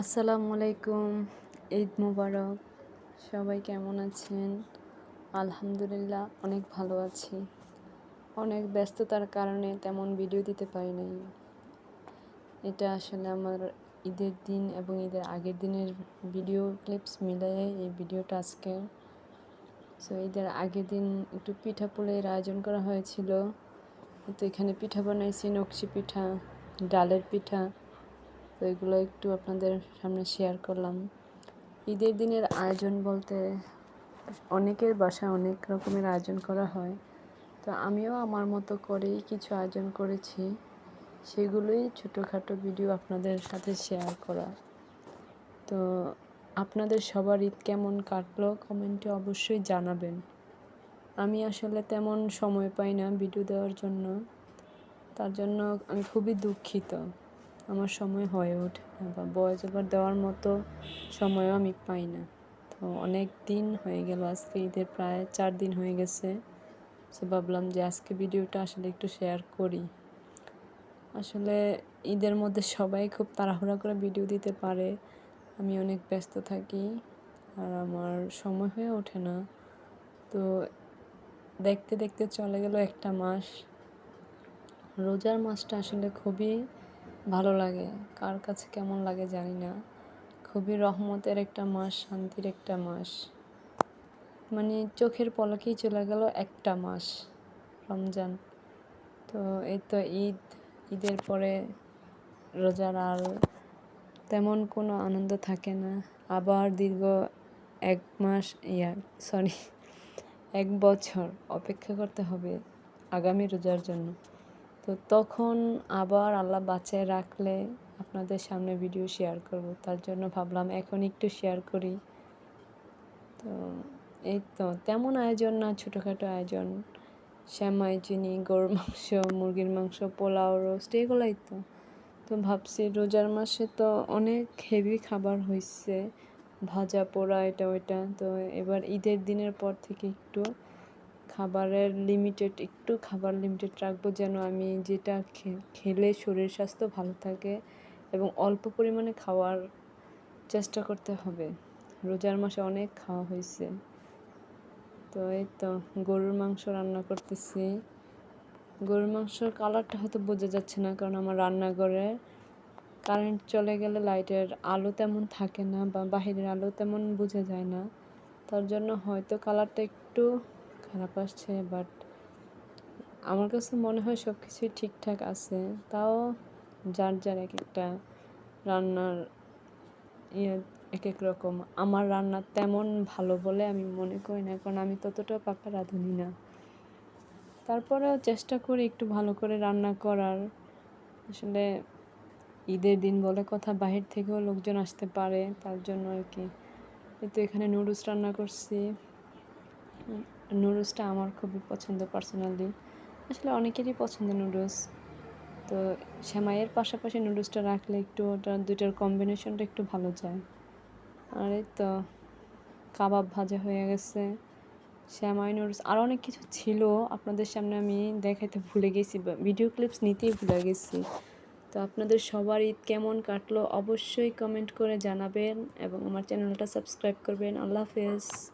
আসসালামু আলাইকুম, ঈদ মুবারক। সবাই কেমন আছেন? আলহামদুলিল্লাহ, অনেক ভালো আছি। অনেক ব্যস্ততার কারণে তেমন ভিডিও দিতে পারি নাই। এটা আসলে আমার ঈদের দিন এবং ঈদের আগের দিনের ভিডিও ক্লিপস মিলিয়ে এই ভিডিওটা আজকে। সো ঈদের আগের দিন একটু পিঠা পুলের আয়োজন করা হয়েছিল। তো এখানে পিঠা বানাইছি, নকশি পিঠা, ডালের পিঠা তো এগুলো একটু আপনাদের সামনে শেয়ার করলাম। ঈদের দিনের আয়োজন বলতে অনেকের বাসায় অনেক রকমের আয়োজন করা হয়। তো আমিও আমার মতো করেই কিছু আয়োজন করেছি। সেগুলোই ছোটোখাটো ভিডিও আপনাদের সাথে শেয়ার করা। তো আপনাদের সবার ঈদ কেমন কাটলো কমেন্টে অবশ্যই জানাবেন। আমি আসলে তেমন সময় পাই না ভিডিও দেওয়ার জন্য। তার জন্য আমি খুবই দুঃখিত। আমার সময় হয়ে ওঠে না বা বয়স ওভার দেওয়ার মতো সময়ও আমি পাই না। তো অনেক দিন হয়ে গেল, আজকে ঈদের প্রায় চার দিন হয়ে গেছে। সো ভাবলাম যে আজকে ভিডিওটা আসলে একটু শেয়ার করি। আসলে ঈদের মধ্যে সবাই খুব তাড়াহুড়া করে ভিডিও দিতে পারে। আমি অনেক ব্যস্ত থাকি আর আমার সময় হয়ে ওঠে না। তো দেখতে দেখতে চলে গেল একটা মাস। রোজার মাসটা আসলে খুবই ভালো লাগে। কার কাছে কেমন লাগে জানি না। খুবই রহমতের একটা মাস, শান্তির একটা মাস। মানে চোখের পলকেই চলে গেল একটা মাস, রমজান। তো এই তো ঈদ, ঈদের পরে রোজার আর তেমন কোনো আনন্দ থাকে না। আবার দীর্ঘ এক মাস, ইয়া সরি এক বছর অপেক্ষা করতে হবে আগামী রোজার জন্য। তো তখন আবার আল্লাহ বাঁচায় রাখলে আপনাদের সামনে ভিডিও শেয়ার করব। তার জন্য ভাবলাম এখন একটু শেয়ার করি। তো এই তো, তেমন আয়োজন না, ছোটোখাটো আয়োজন। শ্যামাই চিনি, গরুর মাংস, মুরগির মাংস, পোলাও রোস্ট এগুলোই তো। তো ভাবছি রোজার মাসে তো অনেক হেভি খাবার হয়েছে ভাজা পোড়া এটা ওইটা তো এবার ঈদের দিনের পর থেকে একটু খাবারের লিমিটেড একটু খাবার লিমিটেড রাখব যেন আমি যেটা খেলে শরীর স্বাস্থ্য ভালো থাকে এবং অল্প পরিমাণে খাওয়ার চেষ্টা করতে হবে। রোজার মাসে অনেক খাওয়া হয়েছে। তো এই তো গরুর মাংস রান্না করতেছি। গরুর মাংসর কালারটা হয়তো বোঝা যাচ্ছে না কারণ আমার রান্নাঘরে কারেন্ট চলে গেলে লাইটের আলো তেমন থাকে না বা বাহিরের আলো তেমন বোঝা যায় না। তার জন্য হয়তো কালারটা একটু খারাপ আসছে বাট আমার কাছে মনে হয় সব কিছুই ঠিকঠাক আছে। তাও যার যার এক একটা রান্নার ইয়ে এক এক রকম। আমার রান্না তেমন ভালো বলে আমি মনে করি না, কারণ আমি ততটা পাকা রাঁধুনি না। তারপরেও চেষ্টা করি একটু ভালো করে রান্না করার। আসলে ঈদের দিন বলে কথা, বাহির থেকেও লোকজন আসতে পারে, তার জন্য আর কি। তো এখানে নুডলস রান্না করছি। নুডলসটা আমার খুবই পছন্দ পার্সোনালি। আসলে অনেকেরই পছন্দ নুডলস। তো শ্যামাইয়ের পাশাপাশি নুডলসটা রাখলে একটু ওটা দুইটার কম্বিনেশনটা একটু ভালো যায়। আর এই তো, কাবাব ভাজা হয়ে গেছে। শ্যামাই নুডলস আর অনেক কিছু ছিল, আপনাদের সামনে আমি দেখাইতে ভুলে গেছি ভিডিও ক্লিপস নিতেই ভুলে গেছি। তো আপনাদের সবার ঈদ কেমন কাটলো অবশ্যই কমেন্ট করে জানাবেন এবং আমার চ্যানেলটা সাবস্ক্রাইব করবেন। আল্লাহ হাফেজ।